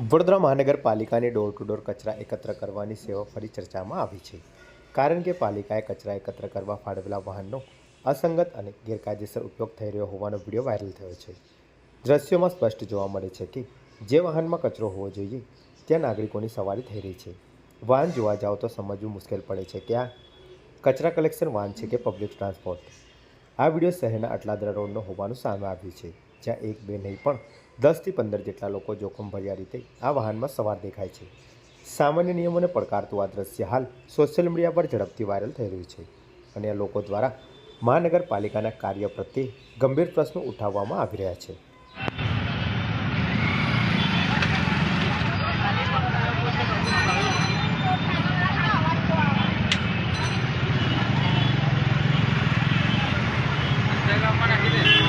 વડોદરા મહાનગરપાલિકાની door to door કચરા એકત્ર કરવાની સેવા ફરી ચર્ચામાં આવી છે. કારણ કે પાલિકાએ કચરા એકત્ર કરવા ફાળવેલા વાહનનો અસંગત અને ગેરકાયદેસર ઉપયોગ થઈ રહ્યો હોવાનો વીડિયો વાયરલ થયો છે. દ્રશ્યોમાં સ્પષ્ટ જોવા મળે છે કે જે વાહનમાં કચરો હોવો જોઈએ, ત્યાં નાગરિકોની સવારી થઈ રહી છે. વાહન જોવા જાઓ તો સમજવું મુશ્કેલ પડે છે કે આ કચરા કલેક્શન વાહન છે કે પબ્લિક ટ્રાન્સપોર્ટ આ વીડિયો શહેરના અટલાદરા રોડનો હોવાનું સામે આવ્યું છે. જ્યાં એક બે નહીં, પણ દસથી પંદર જેટલા લોકો જોખમભર્યા રીતે આ વાહનમાં સવાર દેખાય છે. સામાન્ય નિયમોને પડકારતું આ દ્રશ્ય હાલ સોશિયલ મીડિયા પર ઝડપથી વાયરલ થઈ રહ્યું છે અને આ લોકો દ્વારા મહાનગરપાલિકાના કાર્ય પ્રત્યે ગંભીર પ્રશ્નો ઉઠાવવામાં આવી રહ્યા છે. મને કીધે